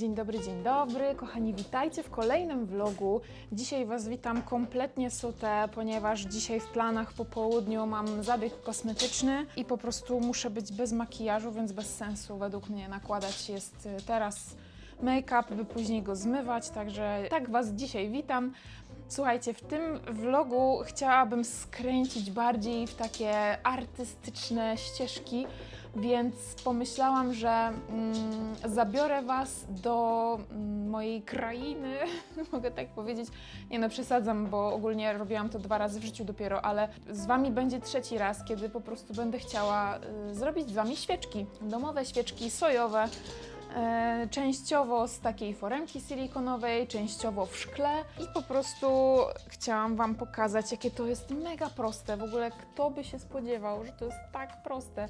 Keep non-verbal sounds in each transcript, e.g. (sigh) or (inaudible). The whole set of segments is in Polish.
Dzień dobry, dzień dobry, kochani, witajcie w kolejnym vlogu. Dzisiaj Was witam kompletnie sute, ponieważ dzisiaj w planach po południu mam zabieg kosmetyczny i po prostu muszę być bez makijażu, więc bez sensu według mnie nakładać jest y, teraz make-up, by później go zmywać, także tak Was dzisiaj witam. Słuchajcie, w tym vlogu chciałabym skręcić bardziej w takie artystyczne ścieżki, więc pomyślałam, że mm, zabiorę Was do mm, mojej krainy, (laughs) mogę tak powiedzieć. Nie no, przesadzam, bo ogólnie robiłam to dwa razy w życiu dopiero, ale z Wami będzie trzeci raz, kiedy po prostu będę chciała y, zrobić z Wami świeczki. Domowe świeczki sojowe, częściowo z takiej foremki silikonowej, częściowo w szkle i po prostu chciałam Wam pokazać, jakie to jest mega proste. W ogóle kto by się spodziewał, że to jest tak proste.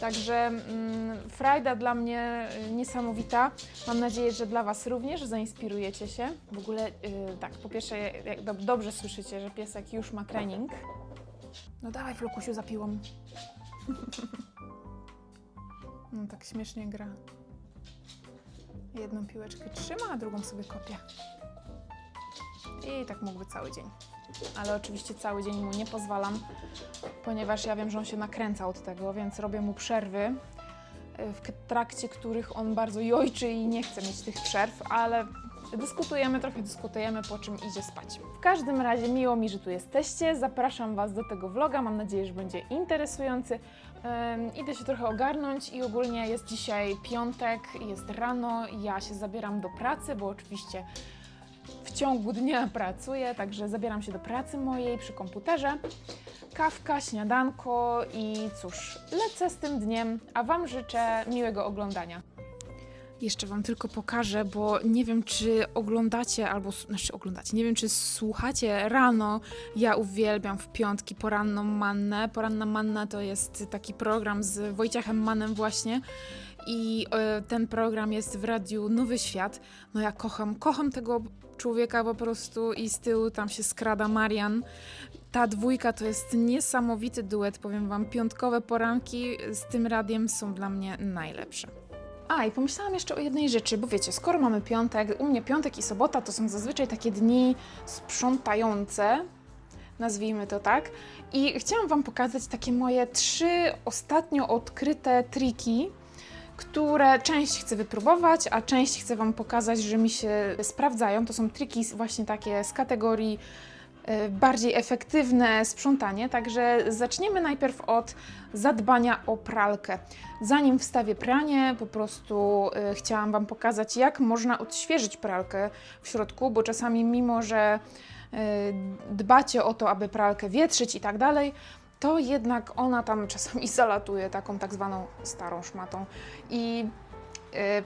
Także mm, frajda dla mnie y, niesamowita. Mam nadzieję, że dla Was również zainspirujecie się. W ogóle, y, tak, po pierwsze, jak dob- dobrze słyszycie, że piesek już ma trening. No dawaj, Flokusiu, zapiłam. (laughs) No tak śmiesznie gra. Jedną piłeczkę trzyma, a drugą sobie kopie. I tak mógłby cały dzień. Ale oczywiście cały dzień mu nie pozwalam, ponieważ ja wiem, że on się nakręca od tego, więc robię mu przerwy, y, w trakcie których on bardzo jojczy i nie chce mieć tych przerw, ale dyskutujemy, trochę dyskutujemy, po czym idzie spać. W każdym razie miło mi, że tu jesteście. Zapraszam Was do tego vloga. Mam nadzieję, że będzie interesujący. Idę się trochę ogarnąć i ogólnie jest dzisiaj piątek, jest rano. Ja się zabieram do pracy, bo oczywiście w ciągu dnia pracuję, także zabieram się do pracy mojej przy komputerze. Kawka, śniadanko i cóż, lecę z tym dniem, a Wam życzę miłego oglądania. Jeszcze Wam tylko pokażę, bo nie wiem, czy oglądacie albo, znaczy oglądacie, nie wiem, czy słuchacie rano. Ja uwielbiam w piątki poranną mannę. Poranna manna to jest taki program z Wojciechem Manem właśnie i e, ten program jest w radiu Nowy Świat. No ja kocham, kocham tego człowieka po prostu i z tyłu tam się skrada Marian. Ta dwójka to jest niesamowity duet, powiem wam. Piątkowe poranki z tym radiem są dla mnie najlepsze. A, i pomyślałam jeszcze o jednej rzeczy, bo wiecie, skoro mamy piątek, u mnie piątek i sobota to są zazwyczaj takie dni sprzątające, nazwijmy to tak. I chciałam Wam pokazać takie moje trzy ostatnio odkryte triki, które część chcę wypróbować, a część chcę Wam pokazać, że mi się sprawdzają. To są triki właśnie takie z kategorii bardziej efektywne sprzątanie. Także zaczniemy najpierw od zadbania o pralkę. Zanim wstawię pranie, po prostu e, chciałam Wam pokazać, jak można odświeżyć pralkę w środku, bo czasami mimo, że e, dbacie o to, aby pralkę wietrzyć i tak dalej, to jednak ona tam czasami (laughs) zalatuje taką tak zwaną starą szmatą. I e,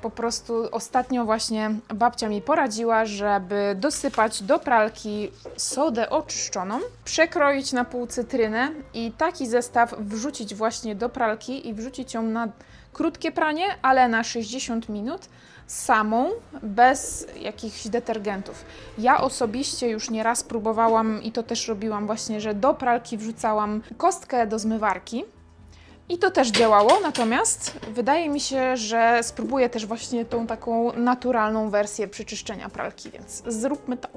po prostu ostatnio właśnie babcia mi poradziła, żeby dosypać do pralki sodę oczyszczoną, przekroić na pół cytrynę i taki zestaw wrzucić właśnie do pralki i wrzucić ją na krótkie pranie, ale na 60 minut samą, bez jakichś detergentów. Ja osobiście już nieraz próbowałam i to też robiłam właśnie, że do pralki wrzucałam kostkę do zmywarki. I to też działało, natomiast wydaje mi się, że spróbuję też właśnie tą taką naturalną wersję przyczyszczenia pralki, więc zróbmy to.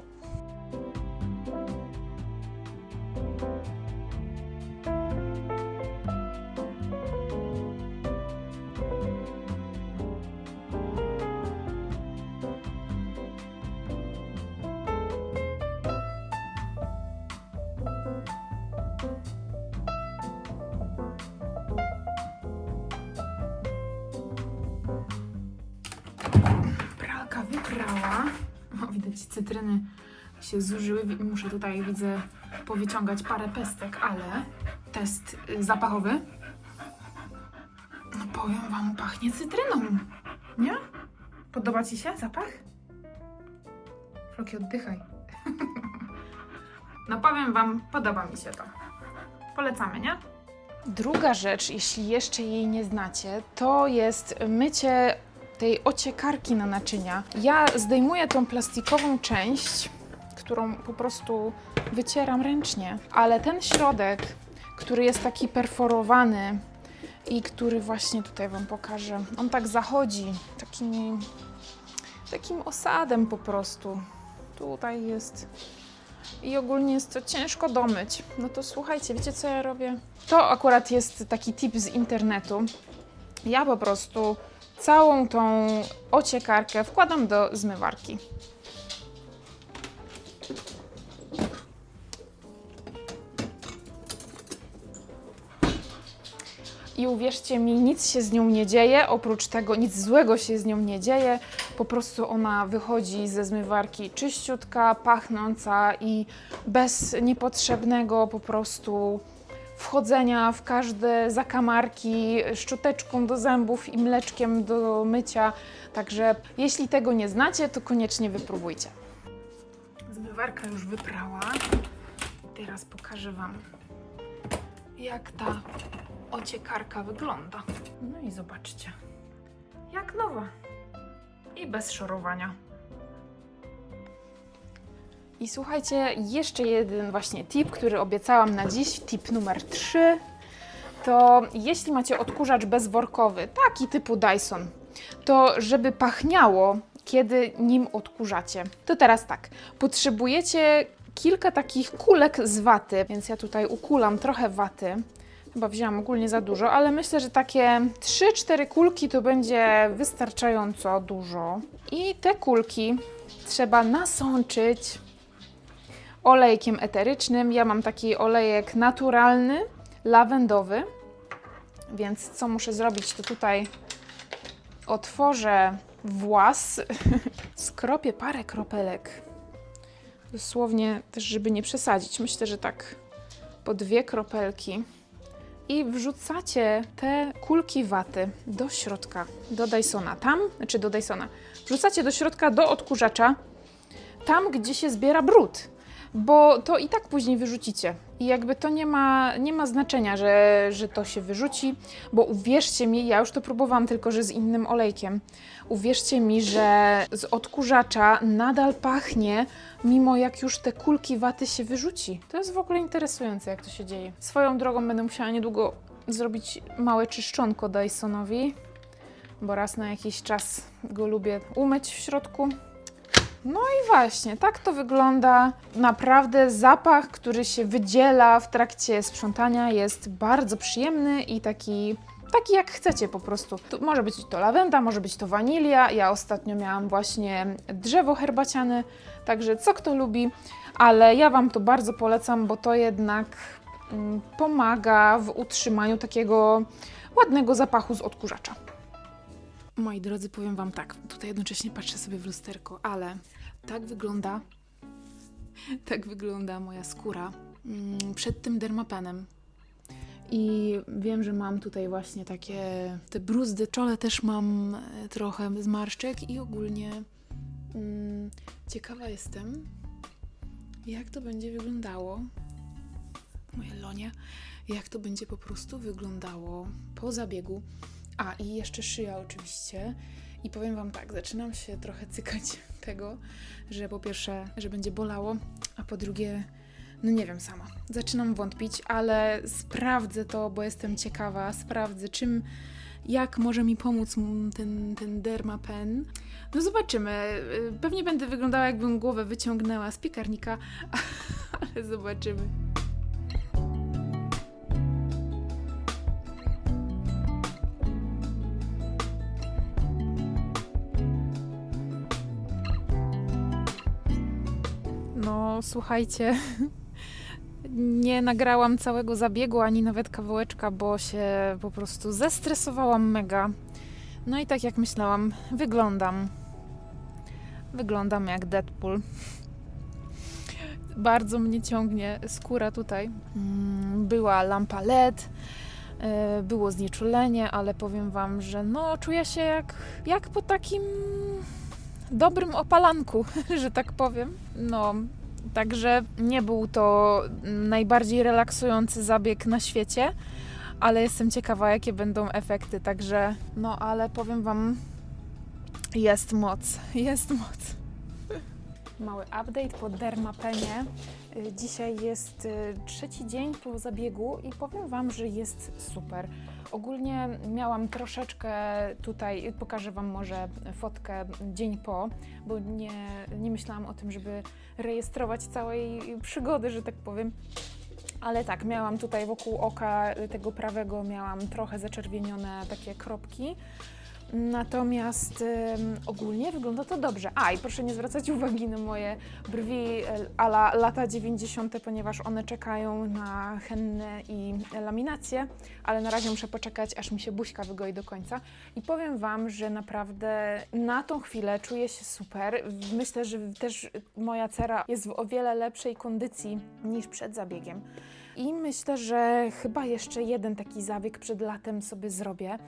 Wyprała. O, widać cytryny się zużyły. Muszę tutaj, widzę, powyciągać parę pestek, ale test y, zapachowy. No powiem wam, pachnie cytryną. Nie? Podoba ci się zapach? Floki, oddychaj. (laughs) no powiem wam, podoba mi się to. Polecamy, nie? Druga rzecz, jeśli jeszcze jej nie znacie, to jest mycie tej ociekarki na naczynia. Ja zdejmuję tą plastikową część, którą po prostu wycieram ręcznie, ale ten środek, który jest taki perforowany i który właśnie tutaj Wam pokażę, on tak zachodzi takimi takim osadem po prostu. Tutaj jest. I ogólnie jest to ciężko domyć. No to słuchajcie, wiecie co ja robię? To akurat jest taki tip z internetu. Ja po prostu całą tą ociekarkę wkładam do zmywarki. I uwierzcie mi, nic się z nią nie dzieje, oprócz tego nic złego się z nią nie dzieje. Po prostu ona wychodzi ze zmywarki czyściutka, pachnąca i bez niepotrzebnego po prostu wchodzenia w każde zakamarki szczoteczką do zębów i mleczkiem do mycia. Także jeśli tego nie znacie, to koniecznie wypróbujcie. Zmywarka już wyprała. Teraz pokażę Wam, jak ta ociekarka wygląda. No i zobaczcie, jak nowa i bez szorowania. I słuchajcie, jeszcze jeden właśnie tip, który obiecałam na dziś, tip numer 3, to jeśli macie odkurzacz bezworkowy, taki typu Dyson, to żeby pachniało, kiedy nim odkurzacie, to teraz tak, potrzebujecie kilka takich kulek z waty, więc ja tutaj ukulam trochę waty, chyba wzięłam ogólnie za dużo, ale myślę, że takie 3-4 kulki to będzie wystarczająco dużo. I te kulki trzeba nasączyć olejkiem eterycznym. Ja mam taki olejek naturalny, lawendowy. Więc co muszę zrobić, to tutaj otworzę włas, (laughs) skropię parę kropelek. Dosłownie też, żeby nie przesadzić. Myślę, że tak po dwie kropelki. I wrzucacie te kulki waty do środka, do Dysona. Tam, znaczy do Dysona. Wrzucacie do środka, do odkurzacza, tam, gdzie się zbiera brud bo to i tak później wyrzucicie. I jakby to nie ma, nie ma znaczenia, że, że to się wyrzuci, bo uwierzcie mi, ja już to próbowałam, tylko że z innym olejkiem. Uwierzcie mi, że z odkurzacza nadal pachnie, mimo jak już te kulki waty się wyrzuci. To jest w ogóle interesujące, jak to się dzieje. Swoją drogą będę musiała niedługo zrobić małe czyszczonko Dysonowi, bo raz na jakiś czas go lubię umyć w środku. No i właśnie, tak to wygląda. Naprawdę zapach, który się wydziela w trakcie sprzątania jest bardzo przyjemny i taki taki jak chcecie po prostu. To może być to lawenda, może być to wanilia. Ja ostatnio miałam właśnie drzewo herbaciane, także co kto lubi, ale ja Wam to bardzo polecam, bo to jednak mm, pomaga w utrzymaniu takiego ładnego zapachu z odkurzacza. Moi drodzy, powiem Wam tak, tutaj jednocześnie patrzę sobie w lusterko, ale tak wygląda, (laughs) tak wygląda moja skóra mm, przed tym dermapenem. I wiem, że mam tutaj właśnie takie te bruzdy, czole też mam e, trochę zmarszczek i ogólnie mm, ciekawa jestem, jak to będzie wyglądało, moje lonie, jak to będzie po prostu wyglądało po zabiegu. A i jeszcze szyja oczywiście. I powiem Wam tak, zaczynam się trochę cykać (laughs) tego, że po pierwsze, że będzie bolało, a po drugie, no nie wiem sama. Zaczynam wątpić, ale sprawdzę to, bo jestem ciekawa. Sprawdzę, czym, jak może mi pomóc ten, ten dermapen. No zobaczymy. Y, Pewnie będę wyglądała, jakbym głowę wyciągnęła z piekarnika, (laughs) ale zobaczymy. Słuchajcie, (laughs) nie nagrałam całego zabiegu ani nawet kawałeczka, bo się po prostu zestresowałam mega. No i tak jak myślałam, wyglądam. Wyglądam jak Deadpool. (laughs) Bardzo mnie ciągnie skóra tutaj. Mm, Była lampa LED, e, było znieczulenie, ale powiem Wam, że no czuję się jak, jak po takim dobrym opalanku, (laughs) że tak powiem. No, także nie był to najbardziej relaksujący zabieg na świecie, ale jestem ciekawa, jakie będą efekty. Także, no, ale powiem Wam, jest moc, jest moc. Mały update po dermapenie. Dzisiaj jest y, trzeci dzień po zabiegu i powiem Wam, że jest super. Ogólnie miałam troszeczkę tutaj, pokażę Wam może fotkę dzień po, bo nie, nie myślałam o tym, żeby rejestrować całej przygody, że tak powiem. Ale tak, miałam tutaj wokół oka tego prawego, miałam trochę zaczerwienione takie kropki. Natomiast ym, ogólnie wygląda to dobrze. A i proszę nie zwracać uwagi na moje brwi e, ala lata 90., ponieważ one czekają na hennę i laminację, ale na razie muszę poczekać, aż mi się buźka wygoi do końca. I powiem Wam, że naprawdę na tą chwilę czuję się super. Myślę, że też moja cera jest w o wiele lepszej kondycji niż przed zabiegiem. I myślę, że chyba jeszcze jeden taki zabieg przed latem sobie zrobię.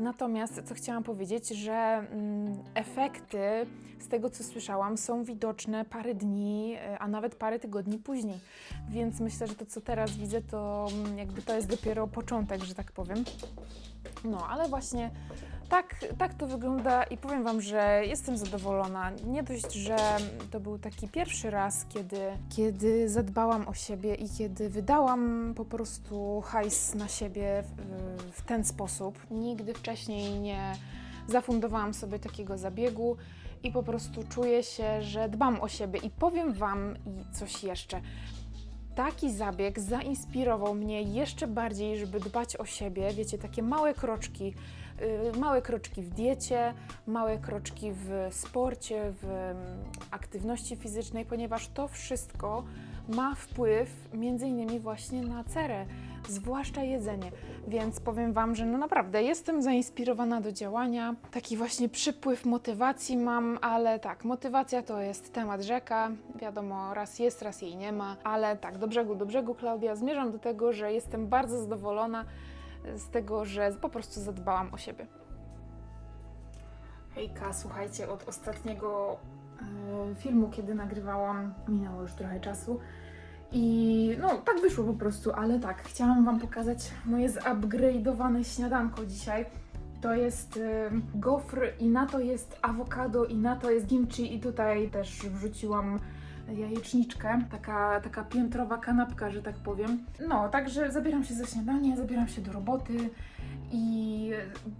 Natomiast co chciałam powiedzieć, że mm, efekty z tego co słyszałam są widoczne parę dni, e, a nawet parę tygodni później. Więc myślę, że to co teraz widzę, to mm, jakby to jest dopiero początek, że tak powiem. No, ale właśnie tak, tak to wygląda i powiem Wam, że jestem zadowolona. Nie dość, że to był taki pierwszy raz, kiedy, kiedy zadbałam o siebie i kiedy wydałam po prostu hajs na siebie w, w ten sposób. Nigdy wcześniej nie zafundowałam sobie takiego zabiegu i po prostu czuję się, że dbam o siebie. I powiem Wam i coś jeszcze. Taki zabieg zainspirował mnie jeszcze bardziej, żeby dbać o siebie. Wiecie, takie małe kroczki, małe kroczki w diecie, małe kroczki w sporcie, w mm, aktywności fizycznej, ponieważ to wszystko ma wpływ między innymi właśnie na cerę, zwłaszcza jedzenie. Więc powiem Wam, że no naprawdę jestem zainspirowana do działania. Taki właśnie przypływ motywacji mam, ale tak, motywacja to jest temat rzeka. Wiadomo, raz jest, raz jej nie ma, ale tak, do brzegu, do brzegu, Klaudia. Zmierzam do tego, że jestem bardzo zadowolona z tego, że po prostu zadbałam o siebie. Hejka, słuchajcie, od ostatniego filmu, kiedy nagrywałam, minęło już trochę czasu. I no, tak wyszło po prostu, ale tak, chciałam Wam pokazać moje zupgrade'owane śniadanko dzisiaj. To jest gofr i na to jest awokado i na to jest kimchi i tutaj też wrzuciłam jajeczniczkę, taka, taka piętrowa kanapka, że tak powiem. No, także zabieram się za śniadanie, zabieram się do roboty i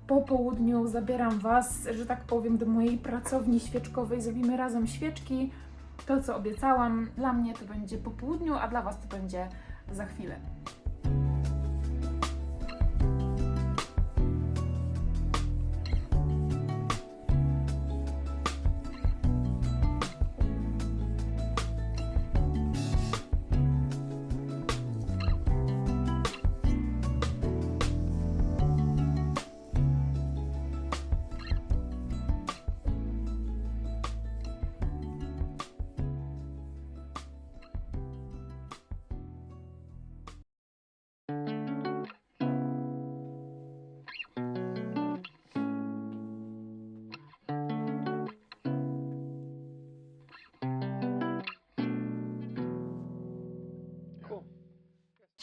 po południu zabieram Was, że tak powiem, do mojej pracowni świeczkowej. Zrobimy razem świeczki. To, co obiecałam, dla mnie to będzie po południu, a dla Was to będzie za chwilę.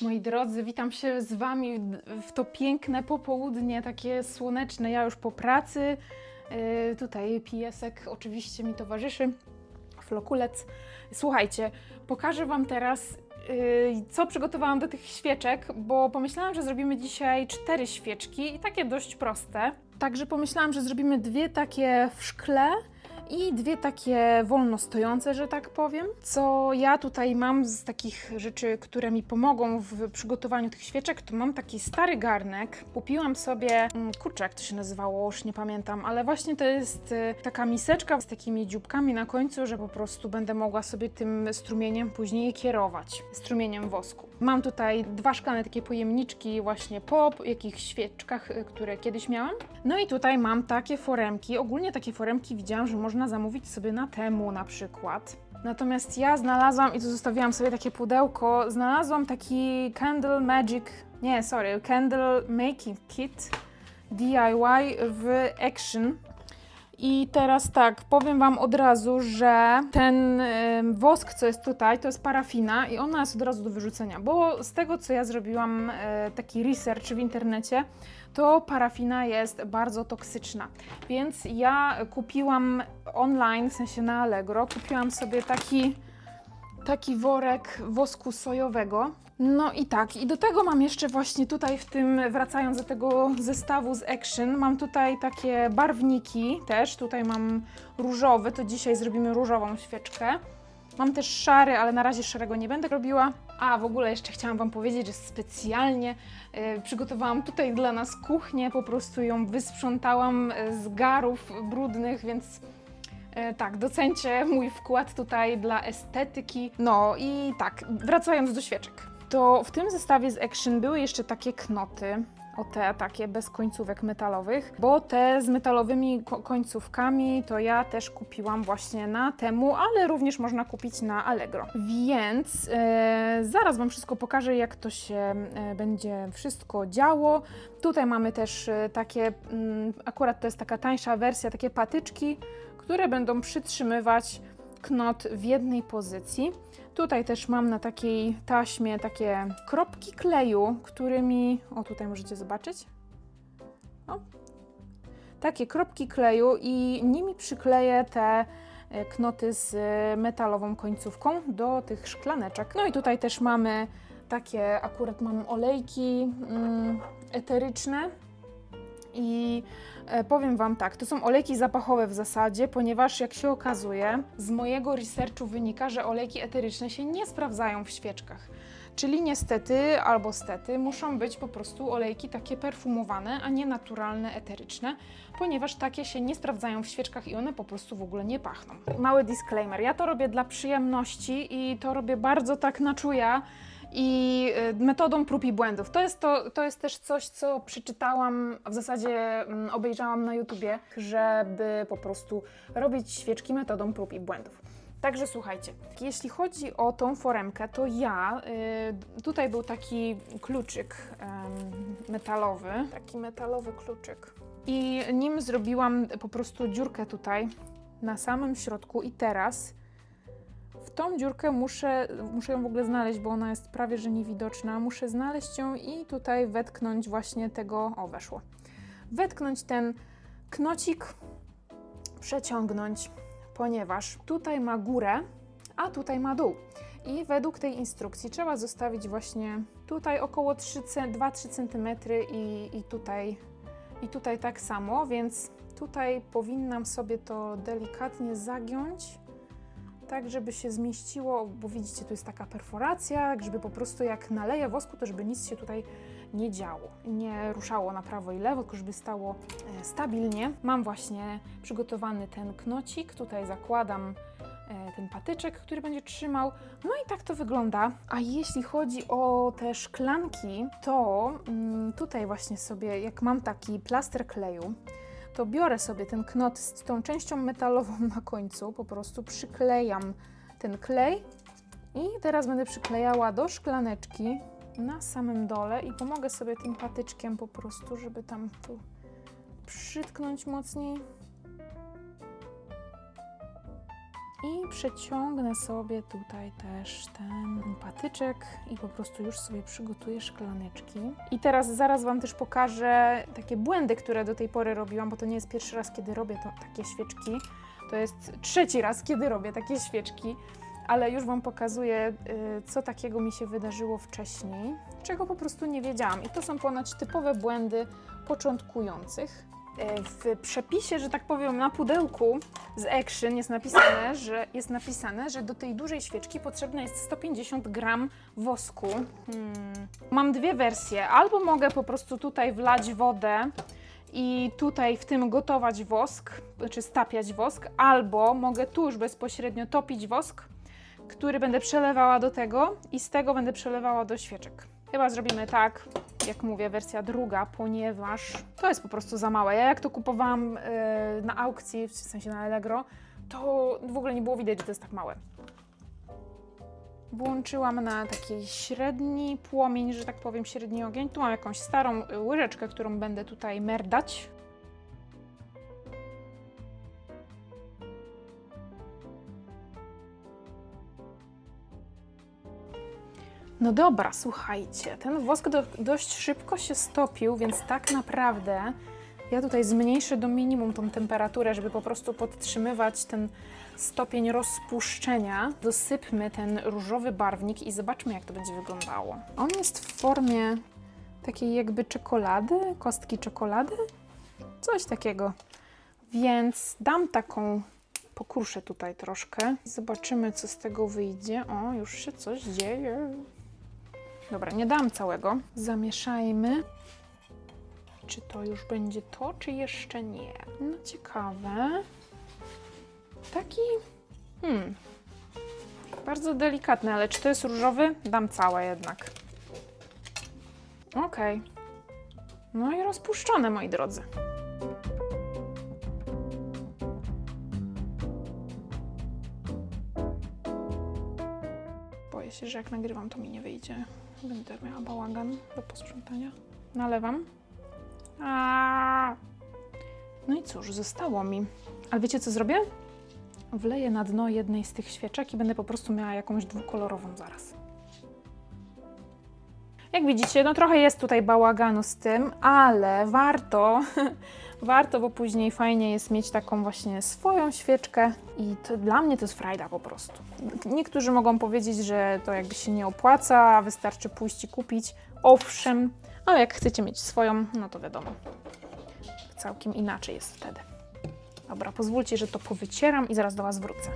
Moi drodzy, witam się z Wami w- to piękne popołudnie, takie słoneczne. Ja już po pracy. Yy, tutaj piesek oczywiście mi towarzyszy, flokulec. Słuchajcie, pokażę Wam teraz, yy, co przygotowałam do tych świeczek, bo pomyślałam, że zrobimy dzisiaj cztery świeczki i takie dość proste. Także pomyślałam, że zrobimy dwie takie w szkle i dwie takie wolno stojące, że tak powiem. Co ja tutaj mam z takich rzeczy, które mi pomogą w przygotowaniu tych świeczek, to mam taki stary garnek. Kupiłam sobie, mm, kurczę, jak to się nazywało, już nie pamiętam, ale właśnie to jest y, taka miseczka z takimi dzióbkami na końcu, że po prostu będę mogła sobie tym strumieniem później kierować, strumieniem wosku. Mam tutaj dwa szklane takie pojemniczki właśnie po jakichś świeczkach, y, które kiedyś miałam. No i tutaj mam takie foremki. Ogólnie takie foremki widziałam, że można zamówić sobie na temu na przykład. Natomiast ja znalazłam i tu zostawiłam sobie takie pudełko. Znalazłam taki Candle Magic, nie, sorry, Candle Making Kit DIY w Action. I teraz tak, powiem Wam od razu, że ten wosk, co jest tutaj, to jest parafina i ona jest od razu do wyrzucenia, bo z tego, co ja zrobiłam e, taki research w internecie, to parafina jest bardzo toksyczna. Więc ja kupiłam online, w sensie na Allegro, kupiłam sobie taki, taki worek wosku sojowego. No i tak, i do tego mam jeszcze właśnie tutaj w tym, wracając do tego zestawu z Action, mam tutaj takie barwniki też, tutaj mam różowy, to dzisiaj zrobimy różową świeczkę. Mam też szary, ale na razie szarego nie będę robiła. A w ogóle jeszcze chciałam Wam powiedzieć, że specjalnie e, przygotowałam tutaj dla nas kuchnię, po prostu ją wysprzątałam e, z garów brudnych, więc e, tak, docencie mój wkład tutaj dla estetyki. No i tak, wracając do świeczek. To w tym zestawie z Action były jeszcze takie knoty, o te takie bez końcówek metalowych, bo te z metalowymi ko- końcówkami to ja też kupiłam właśnie na temu, ale również można kupić na Allegro. Więc e, zaraz Wam wszystko pokażę, jak to się e, będzie wszystko działo. Tutaj mamy też e, takie, mm, akurat to jest taka tańsza wersja, takie patyczki, które będą przytrzymywać knot w jednej pozycji. Tutaj też mam na takiej taśmie takie kropki kleju, którymi. O, tutaj możecie zobaczyć. O. Takie kropki kleju i nimi przykleję te e, knoty z e, metalową końcówką do tych szklaneczek. No i tutaj też mamy takie, akurat mam olejki mm, eteryczne i powiem Wam tak, to są olejki zapachowe w zasadzie, ponieważ jak się okazuje, z mojego researchu wynika, że olejki eteryczne się nie sprawdzają w świeczkach. Czyli niestety albo stety muszą być po prostu olejki takie perfumowane, a nie naturalne, eteryczne, ponieważ takie się nie sprawdzają w świeczkach i one po prostu w ogóle nie pachną. Mały disclaimer, ja to robię dla przyjemności i to robię bardzo tak na czuja i y, metodą prób i błędów. To jest, to, to jest też coś, co przeczytałam, a w zasadzie mm, obejrzałam na YouTubie, żeby po prostu robić świeczki metodą prób i błędów. Także słuchajcie, jeśli chodzi o tą foremkę, to ja, y, tutaj był taki kluczyk metalowy, taki metalowy kluczyk i nim zrobiłam po prostu dziurkę tutaj na samym środku i teraz tą dziurkę muszę, muszę ją w ogóle znaleźć, bo ona jest prawie że niewidoczna. Muszę znaleźć ją i tutaj wetknąć właśnie tego, o weszło, wetknąć ten knocik, przeciągnąć, ponieważ tutaj ma górę, a tutaj ma dół. I według tej instrukcji trzeba zostawić właśnie tutaj około 2-3 cm i, i, tutaj, i tutaj tak samo, więc tutaj powinnam sobie to delikatnie zagiąć tak, żeby się zmieściło, bo widzicie, tu jest taka perforacja, żeby po prostu jak naleję wosku, to żeby nic się tutaj nie działo, nie ruszało na prawo i lewo, tylko żeby stało e, stabilnie. Mam właśnie przygotowany ten knocik, tutaj zakładam e, ten patyczek, który będzie trzymał. No i tak to wygląda. A jeśli chodzi o te szklanki, to mm, tutaj właśnie sobie, jak mam taki plaster kleju, to biorę sobie ten knot z tą częścią metalową na końcu, po prostu przyklejam ten klej i teraz będę przyklejała do szklaneczki na samym dole i pomogę sobie tym patyczkiem po prostu, żeby tam tu przytknąć mocniej. I przeciągnę sobie tutaj też ten patyczek i po prostu już sobie przygotuję szklaneczki. I teraz zaraz Wam też pokażę takie błędy, które do tej pory robiłam, bo to nie jest pierwszy raz, kiedy robię to, takie świeczki. To jest trzeci raz, kiedy robię takie świeczki, ale już Wam pokazuję, y, co takiego mi się wydarzyło wcześniej, czego po prostu nie wiedziałam. I to są ponoć typowe błędy początkujących. E, W przepisie, że tak powiem, na pudełku z Action jest napisane, że jest napisane, że do tej dużej świeczki potrzebne jest 150 gram wosku. Hmm. Mam dwie wersje. Albo mogę po prostu tutaj wlać wodę i tutaj w tym gotować wosk, czy stapiać wosk, albo mogę tu już bezpośrednio topić wosk, który będę przelewała do tego i z tego będę przelewała do świeczek. Chyba zrobimy tak, jak mówię, wersja druga, ponieważ to jest po prostu za małe. Ja jak to kupowałam e, na aukcji, w sensie na Allegro, to w ogóle nie było widać, że to jest tak małe. Włączyłam na taki średni płomień, że tak powiem, średni ogień. Tu mam jakąś starą y, łyżeczkę, którą będę tutaj merdać. No dobra, słuchajcie, ten wosk do, dość szybko się stopił, więc tak naprawdę ja tutaj zmniejszę do minimum tą temperaturę, żeby po prostu podtrzymywać ten stopień rozpuszczenia. Dosypmy ten różowy barwnik i zobaczmy, jak to będzie wyglądało. On jest w formie takiej jakby czekolady, kostki czekolady, coś takiego. Więc dam taką, pokruszę tutaj troszkę. Zobaczymy, co z tego wyjdzie. O, już się coś dzieje. Dobra, nie dam całego. Zamieszajmy. Czy to już będzie to, czy jeszcze nie? No ciekawe. Taki. Hmm. Bardzo delikatny, ale czy to jest różowy? Dam całe jednak. Okej. No i rozpuszczone, moi drodzy. Boję się, że jak nagrywam, to mi nie wyjdzie. Będę miała bałagan do posprzątania. Nalewam. A. No i cóż, zostało mi. Ale wiecie, co zrobię? Wleję na dno jednej z tych świeczek i będę po prostu miała jakąś dwukolorową zaraz. Jak widzicie, no trochę jest tutaj bałaganu z tym, ale warto, (laughs) warto, bo później fajnie jest mieć taką właśnie swoją świeczkę i to dla mnie to jest frajda po prostu. Niektórzy mogą powiedzieć, że to jakby się nie opłaca, wystarczy pójść i kupić. Owszem, ale jak chcecie mieć swoją, no to wiadomo, całkiem inaczej jest wtedy. Dobra, pozwólcie, że to powycieram i zaraz do Was wrócę.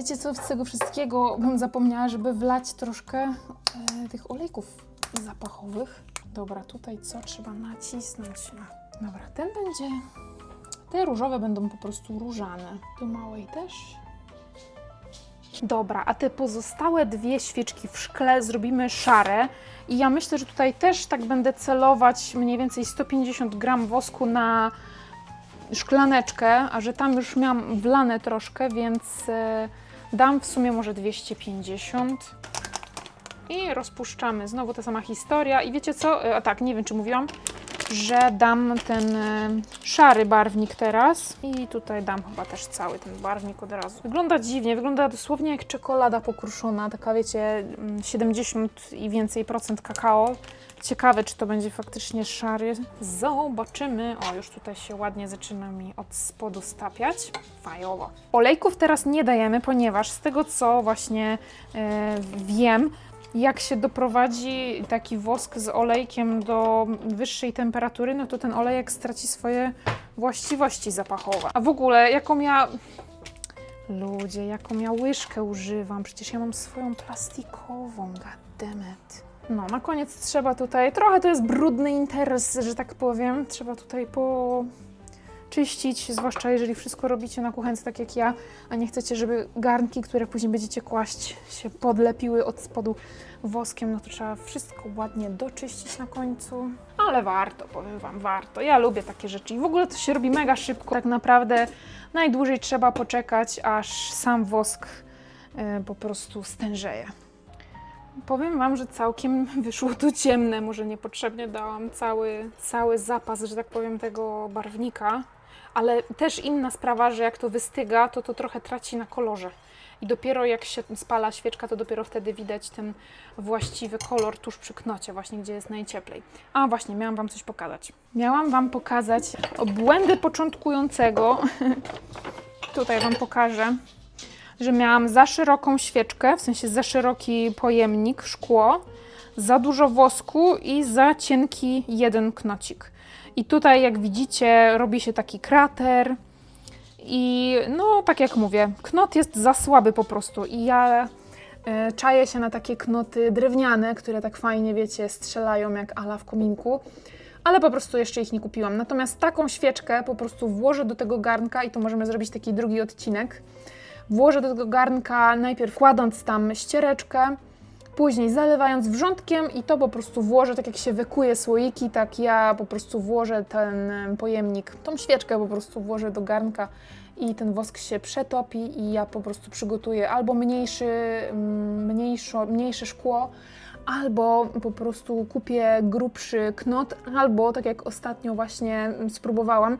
Wiecie co, z tego wszystkiego bym zapomniała, żeby wlać troszkę e, tych olejków zapachowych. Dobra, tutaj co trzeba nacisnąć? Dobra, ten będzie. Te różowe będą po prostu różane. Do małej też. Dobra, a te pozostałe dwie świeczki w szkle zrobimy szare. I ja myślę, że tutaj też tak będę celować mniej więcej 150 gram wosku na szklaneczkę, a że tam już miałam wlane troszkę, więc e, dam w sumie może 250. I rozpuszczamy. Znowu ta sama historia. I wiecie co? E, A tak, nie wiem czy mówiłam, że dam ten e, szary barwnik teraz. I tutaj dam chyba też cały ten barwnik od razu. Wygląda dziwnie, wygląda dosłownie jak czekolada pokruszona. Taka wiecie, mm, 70 i więcej procent kakao. Ciekawe, czy to będzie faktycznie szary. Zobaczymy. O, już tutaj się ładnie zaczyna mi od spodu stapiać. Fajowo. Olejków teraz nie dajemy, ponieważ z tego, co właśnie e, wiem, jak się doprowadzi taki wosk z olejkiem do wyższej temperatury, no to ten olejek straci swoje właściwości zapachowe. A w ogóle, jaką ja... Ludzie, jaką ja łyżkę używam? Przecież ja mam swoją plastikową, goddammit. No, na koniec trzeba tutaj, trochę to jest brudny interes, że tak powiem, trzeba tutaj poczyścić, zwłaszcza jeżeli wszystko robicie na kuchence tak jak ja, a nie chcecie, żeby garnki, które później będziecie kłaść, się podlepiły od spodu woskiem, no to trzeba wszystko ładnie doczyścić na końcu. Ale warto, powiem Wam, warto. Ja lubię takie rzeczy i w ogóle to się robi mega szybko. Tak naprawdę najdłużej trzeba poczekać, aż sam wosk e, po prostu stężeje. Powiem Wam, że całkiem (laughs) wyszło to ciemne. Może niepotrzebnie dałam cały, cały zapas, że tak powiem, tego barwnika. Ale też inna sprawa, że jak to wystyga, to to trochę traci na kolorze. I dopiero jak się spala świeczka, to dopiero wtedy widać ten właściwy kolor tuż przy knocie, właśnie gdzie jest najcieplej. A właśnie, miałam Wam coś pokazać. Miałam Wam pokazać błędy początkującego. (laughs) Tutaj Wam pokażę że miałam za szeroką świeczkę, w sensie za szeroki pojemnik, szkło, za dużo wosku i za cienki jeden knocik. I tutaj, jak widzicie, robi się taki krater. I no, tak jak mówię, knot jest za słaby po prostu. I ja e, czaję się na takie knoty drewniane, które tak fajnie, wiecie, strzelają jak ala w kominku. Ale po prostu jeszcze ich nie kupiłam. Natomiast taką świeczkę po prostu włożę do tego garnka i to możemy zrobić taki drugi odcinek. Włożę do tego garnka najpierw kładąc tam ściereczkę, później zalewając wrzątkiem i to po prostu włożę, tak jak się wykuje słoiki, tak ja po prostu włożę ten em, pojemnik, tą świeczkę po prostu włożę do garnka i ten wosk się przetopi i ja po prostu przygotuję albo mniejszy, mniejszo, mniejsze szkło, albo po prostu kupię grubszy knot, albo tak jak ostatnio właśnie spróbowałam,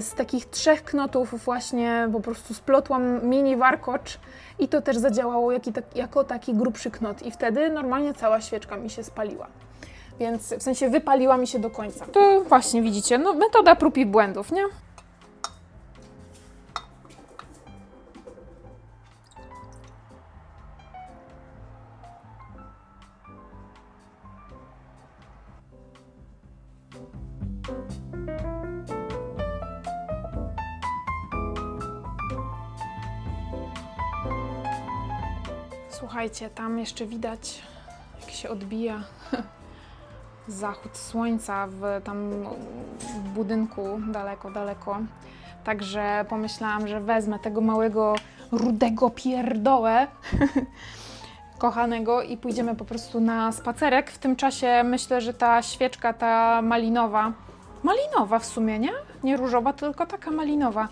z takich trzech knotów właśnie po prostu splotłam mini warkocz i to też zadziałało tak, jako taki grubszy knot i wtedy normalnie cała świeczka mi się spaliła. Więc w sensie wypaliła mi się do końca. To właśnie widzicie, no metoda prób i błędów, nie? Słuchajcie, tam jeszcze widać, jak się odbija (laughs) zachód słońca w tam budynku daleko, daleko. Także pomyślałam, że wezmę tego małego rudego pierdołę (laughs) kochanego i pójdziemy po prostu na spacerek. W tym czasie myślę, że ta świeczka, ta malinowa, malinowa w sumie, nie? Nie różowa, tylko taka malinowa.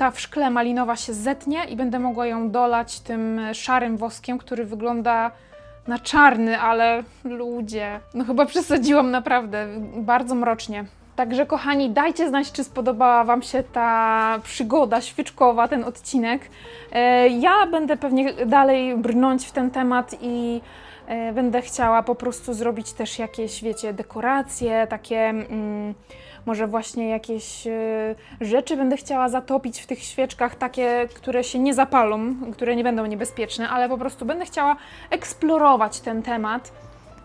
Ta w szkle malinowa się zetnie i będę mogła ją dolać tym szarym woskiem, który wygląda na czarny, ale ludzie, no chyba przesadziłam naprawdę, bardzo mrocznie. Także kochani, dajcie znać, czy spodobała Wam się ta przygoda świeczkowa, ten odcinek. E, Ja będę pewnie dalej brnąć w ten temat i e, będę chciała po prostu zrobić też jakieś, wiecie, dekoracje, takie mm, może właśnie jakieś e, rzeczy będę chciała zatopić w tych świeczkach, takie, które się nie zapalą, które nie będą niebezpieczne, ale po prostu będę chciała eksplorować ten temat.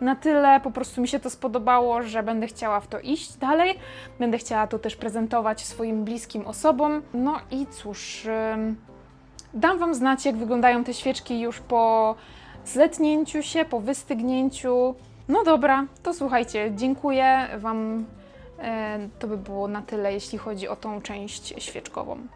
Na tyle po prostu mi się to spodobało, że będę chciała w to iść dalej. Będę chciała to też prezentować swoim bliskim osobom. No i cóż, dam Wam znać, jak wyglądają te świeczki już po zletnięciu się, po wystygnięciu. No dobra, to słuchajcie, dziękuję Wam. E, To by było na tyle, jeśli chodzi o tą część świeczkową.